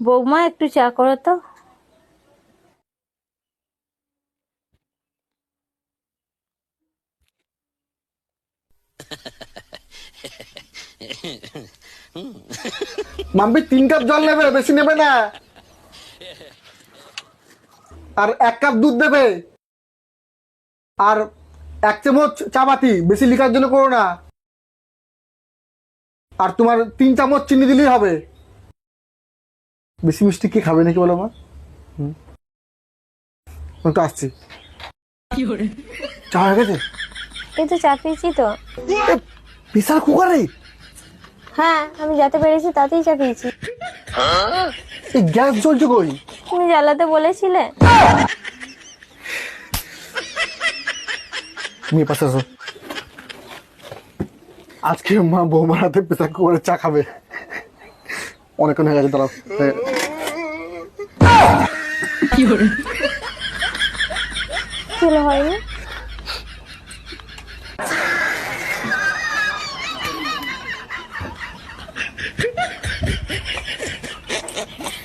বৌমা, একটু চা করো তো। মাম্পি, তিন কাপ জল নেবে, বেশি নেবে না। আর এক কাপ দুধ দেবে। আর এক চামচ চাপাতি বেশি লিখার জন্য করো না। আর তোমার তিন চামচ চিনি দিলেই হবে। বেশি মিষ্টি কি খাবে নাকি বলো মা? হুম। তো আসছি। চা হয়ে গেছে? এই তো চা পেয়েছি তো। বিশাল কুকারে হ্যাঁ আমি যাতে পেরেছি তাতেই চা পেয়েছি এই গ্যাস জ্বলছে কই? তুমি জ্বালাতে বলেছিলে। তুমি এ পাশে আসো। আজকে মা বৌমার হাতে প্রেসার কুকারে চা খাবে। অনেকক্ষণ হয়ে গেছে দাঁড়াও। কি হয়নি?